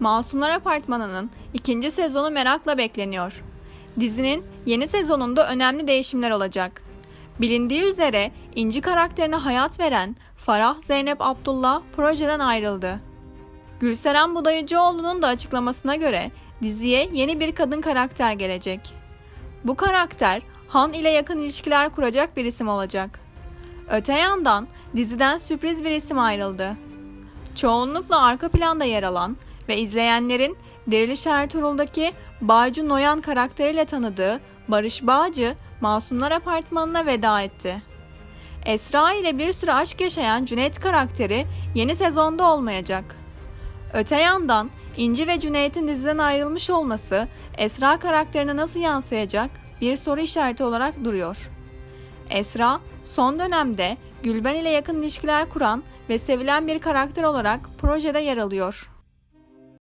Masumlar Apartmanı'nın ikinci sezonu merakla bekleniyor. Dizinin yeni sezonunda önemli değişimler olacak. Bilindiği üzere İnci karakterine hayat veren Farah Zeynep Abdullah projeden ayrıldı. Gülseren Budayıcıoğlu'nun da açıklamasına göre diziye yeni bir kadın karakter gelecek. Bu karakter Han ile yakın ilişkiler kuracak bir isim olacak. Öte yandan diziden sürpriz bir isim ayrıldı. Çoğunlukla arka planda yer alan ve izleyenlerin Diriliş Ertuğrul'daki Bağcı Noyan karakteriyle tanıdığı Barış Bağcı, Masumlar Apartmanı'na veda etti. Esra ile bir süre aşk yaşayan Cüneyt karakteri yeni sezonda olmayacak. Öte yandan İnci ve Cüneyt'in diziden ayrılmış olması Esra karakterine nasıl yansıyacak bir soru işareti olarak duruyor. Esra, son dönemde Gülben ile yakın ilişkiler kuran ve sevilen bir karakter olarak projede yer alıyor.